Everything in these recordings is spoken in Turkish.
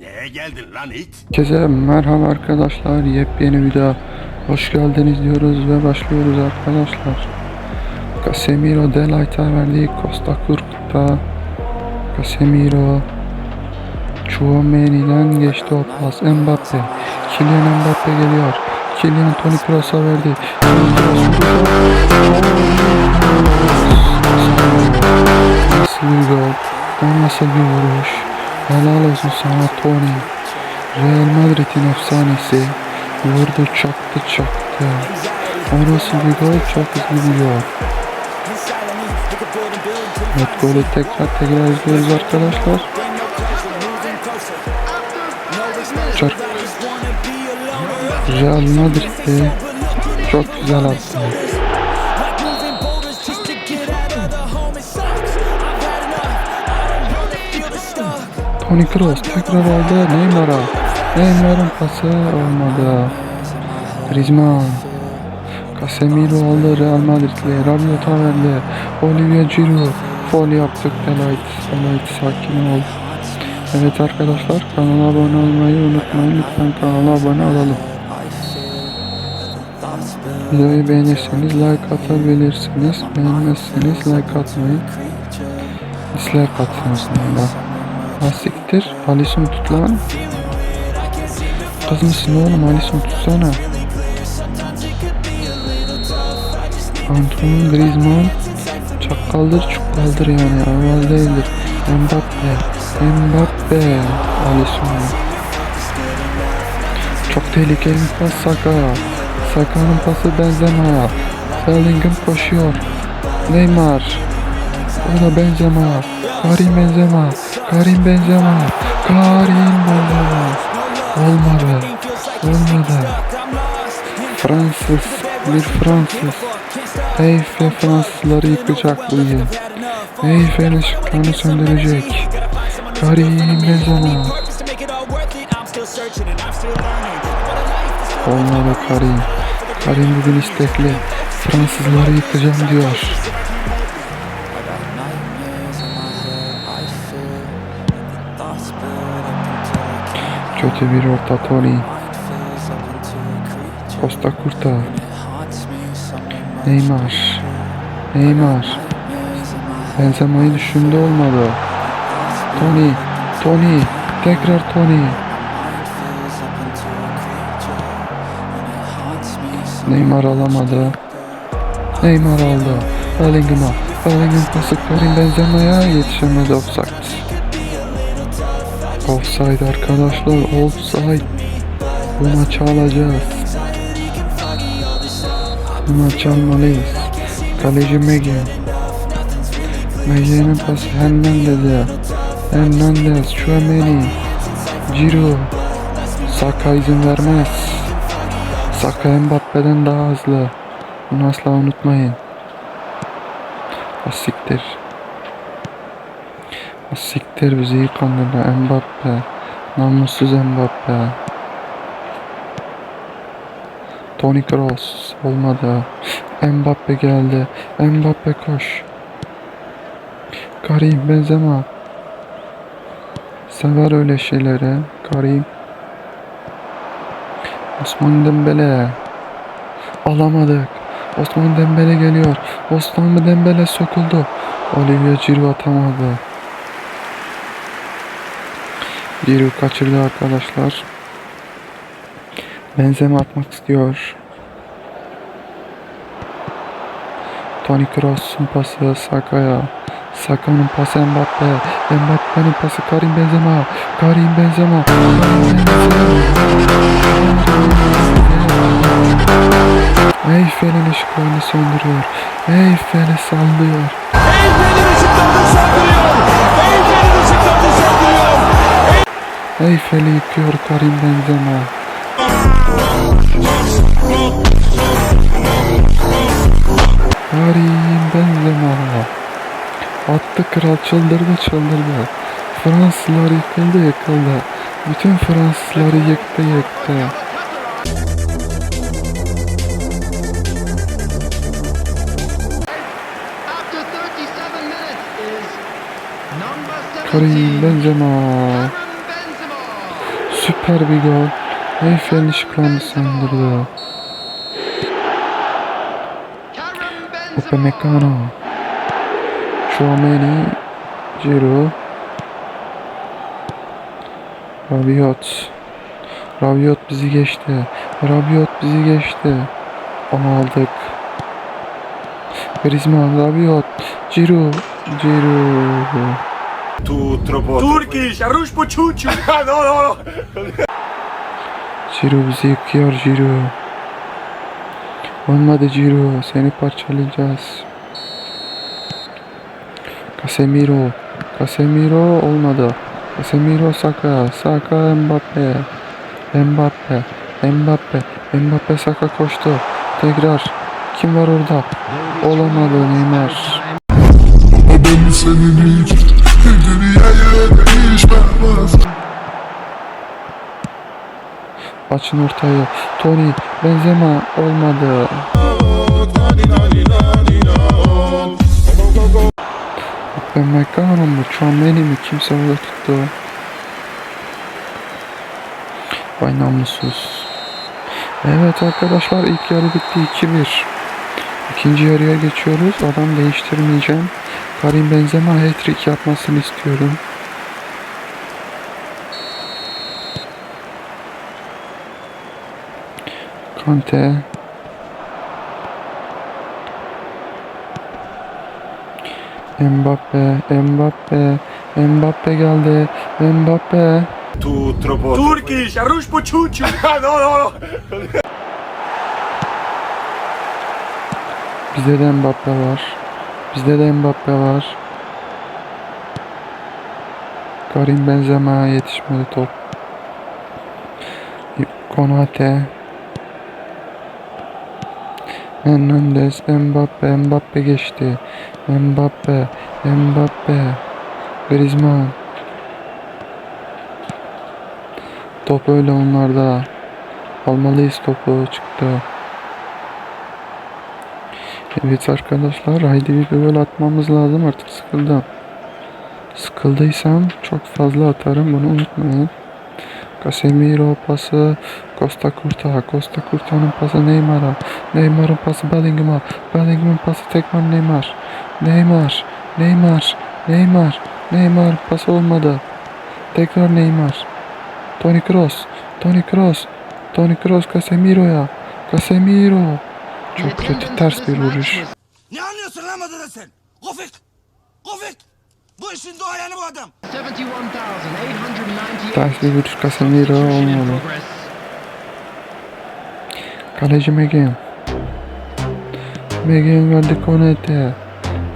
Neye geldin lan it? Herkese merhaba arkadaşlar. Yepyeni video hoş geldiniz diyoruz ve başlıyoruz arkadaşlar. Casemiro Delayt'a verdi. Costa Kurkut'a. Casemiro Chouameni'den geçti o pas. Mbappe. Kylian Mbappe geliyor. Kylian Toni Kroos'a verdi. Nasıl bir gol? Nasıl bir vuruş? Helal olsun sana Tony. Real Madrid'in efsanesi. Vurdu çaktı çaktı. O nasıl bir gol? Çok hızlı bir gol. Evet golü tekrar tekrar izliyoruz arkadaşlar. Çok Real Madrid'de çok güzel attı. Toni Kroos tekrar aldı Neymar'a. Neymar'ın pası olmadı. Griezmann. Casemiro aldı Real Madrid'le. Rabiot'a verdi. Olivier Giroud. Foul yaptık Delight. Delight sakin ol. Evet arkadaşlar kanala abone olmayı unutmayın. Lütfen kanala abone olalım. Videoyu beğenirseniz like atabilirsiniz. Beğenmezseniz like atmayın. Dislike atın aslında. Asiktir. Alisson tut lan. Kız mısın oğlum? Alisson tutsana. Antoine Griezmann çakaldır çukaldır yani aval değildir. Mbappe, Mbappe, Alisson. Çok tehlikeli bir pas Saka. Saka'nın pası Benzema'ya. Bellingham koşuyor. Neymar. O Benzema. Karim Benzema. Karim Benzema. Karim Benzema. Olmadı. Olmadı. Fransız. Bir Fransız. Eyfel Fransızları yıkacak bu yıl. Eyfel ışıklarını söndürecek. Karim Benzema. Olmadı Karim. Karim bugün istekli. Fransızları yıkacağım diyor. Kötü bir orta Tony. Costa Curta. Neymar. Neymar. Benzema'yı düşündü olmadı. Tony. Tony. Tekrar Tony. Neymar alamadı. Neymar aldı. Bellingham'a. Bellingham pası Karim Benzema'ya yetişemedi offside. Offside arkadaşlar offside. Bu maçı alacağız. Bu maçı almalıyız. Kaleci Megi. Megi'nin pası Hernandez'e. Hernandez, Chouameni, Ciro. Saka izin vermez. Saka Mbappe'den daha hızlı. Bunu asla unutmayın. Asiktir. Siktir bizi yıkandırdı Mbappe. Namussuz Mbappe. Toni Kroos olmadı. Mbappe geldi. Mbappe koş. Karim Benzema. Sever öyle şeyleri. Karim. Osman Dembele. Alamadık. Osman Dembele geliyor. Osman Dembele sokuldu. Olivier Giroud atamadı. Giroud kaçırdı arkadaşlar. Benzema atmak istiyor. Toni Kroos'un pası Saka'ya. Saka'nın pası Mbappe. Mbappe'nin pası Karim Benzema. Karim Benzema. Eyfel'in ışıklarını söndürüyor. Eyfel'i sallıyor. Eyfel'in ışıklarını söndürüyor. Eyfel'i yıkıyor Karim Benzema. Karim Benzema. Attı kral çıldırdı çıldırdı. Fransızlar yıkıldı yıkıldı. Bütün Fransızları yıktı yıktı. After 37 minutes is number 17, Karim Benzema. Karim Benzema. Süper bir gol. Eyfel'in ışıklarını Benzema. Upamecano. Chouameni. Giroud. Rabiot. Rabiot bizi geçti. Rabiot bizi geçti. Onu aldık. Griezmann, Rabiot, Giroud, Giroud. Tu troppo. Turkish, arroz po chuchu. no, no, no. Giroud bizi yıkıyor Giroud. Olmadı Giroud, seni parçalayacağız. Casemiro, Casemiro olmadı. Casemiro Saka, Saka Mbappe, Mbappe, Mbappe, Mbappe Saka koştu. Tekrar kim var orada? Olamadı Neymar. Ben senin hiç dünyaya değişmez Açın ortayı. Tony, Benzema olmadı. Ben Mekano mu? Chouameni mi? Kimse orada tuttu. Vay namussuz. Evet arkadaşlar ilk yarı bitti 2-1. İkinci yarıya geçiyoruz. Adam değiştirmeyeceğim. Karim Benzema hat-trick yapmasını istiyorum. Kante. Mbappe, Mbappe, Mbappe geldi. Mbappe. Tu troppo. Turkish, arroz po chuchu. no, no, no. Bizde de Mbappe var. Bizde de Mbappe var. Karim Benzema yetişmedi top. Konate. Hernandez, Mbappe, Mbappe geçti. Mbappe, Mbappe. Griezmann. Top öyle onlarda. Almalıyız topu çıktı. Evet arkadaşlar haydi bir gol atmamız lazım artık sıkıldım. Sıkıldıysam çok fazla atarım bunu unutmayın. Casemiro pası Costa Curta. Costa Curta'nın pası Neymar'a. Neymar'ın pası Bellingham'a. Bellingham'ın pası tekrar Neymar. Neymar. Neymar. Neymar. Neymar pası olmadı. Tekrar Neymar. Toni Kroos. Toni Kroos. Toni Kroos Casemiro'ya. Casemiro. Çok kötü ters bir vuruş. Ne anlıyorsun lan adına sen? Kofik! Kofik! Bu işin doğayanı bu adam. 71,898 Ters bir vuruş Casemiro olmadı. Kaleci Megan. Megan verdi Konete.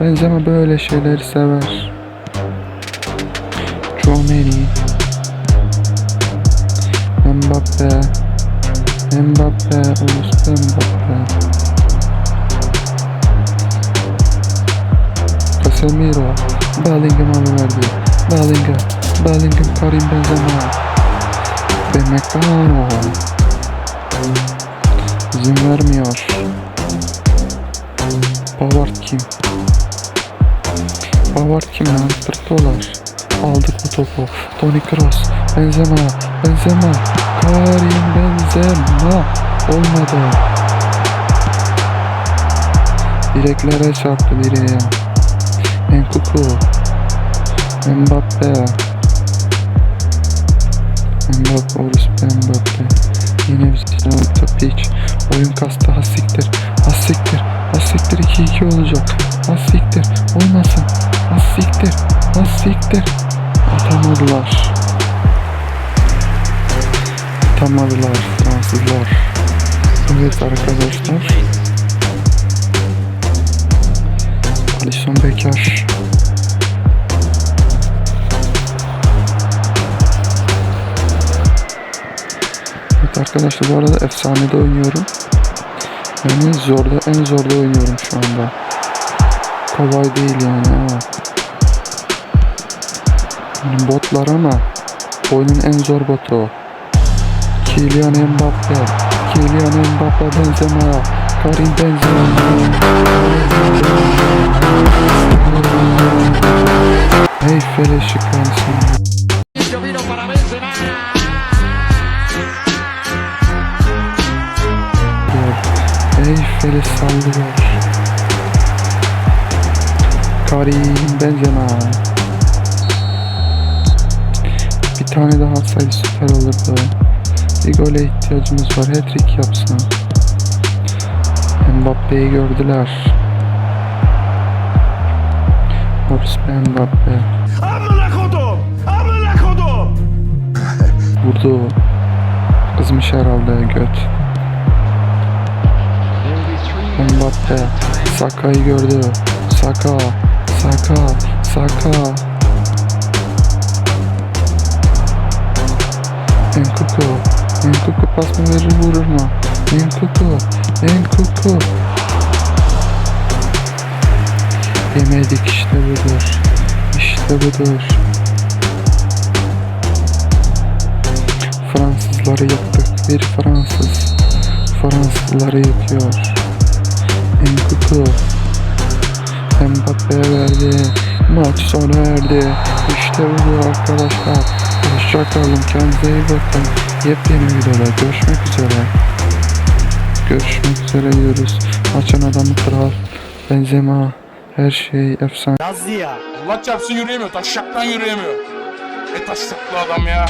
Benzema böyle şeyleri sever. Chouameni. Mbappe. Mbappe. Ulus Mbappe. Casemiro. Bellingham'a verdi. Bellingham. Bellingham Karim Benzema. Bemekano. İzin vermiyor. Pavard kim? Pavard kim lan? Tırtolar. Aldık bu topu. Toni Kroos. Benzema. Benzema. Karim Benzema. Olmadı. Direklere çarptı direğe. Enkuku. Mbappe. Mbappe. Orası Mbappe. Yine bir sinema piç. Oyun kastı hassiktir. Hassiktir. Hassiktir 2-2 olacak. Hassiktir. Olmasın. Hassiktir. Hassiktir. Atamadılar. Atamadılar Fransızlar. Evet arkadaşlar. Alisson Becker. Evet arkadaşlar bu arada efsanede oynuyorum. Yani zorda en zorda oynuyorum şu anda. Kolay değil yani ha. Yani botlar ama oyunun en zor botu. Kylian Mbappe. Kylian Mbappe Benzema. Corey Benzema Hey Paridez Eyfel ışıklansın Eyfel'i sallıyor Karim Benzema Bir tane daha atsaydı süper olurdu. Bir gole ihtiyacımız var. Hat-trick yapsın. Mbappe'yi gördüler. Hops Mbappe. Amına kodum! Amına kodum! Vurdu. Kızmış herhalde göt. Mbappe. Saka'yı gördü. Saka. Saka. Saka. Enkuku. Enkuku pas mı verir vurur mu? Enkuku. Enkuku. Yemedik işte budur. İşte budur. Fransızları yaktık. Bir Fransız. Fransızları yıkıyor. Enkuku. Mbappe'ye verdi. Maç sona erdi. İşte bu arkadaşlar. Hoşçakalın. Kendinize iyi bakın. Yepyeni videoda görüşmek üzere. Görüşmek üzere diyoruz. Maçın adamı kral. Benzema. Her şey efsane. Allah çarpsın yürüyemiyor. Taşşaktan yürüyemiyor. E taşşaklı adam ya.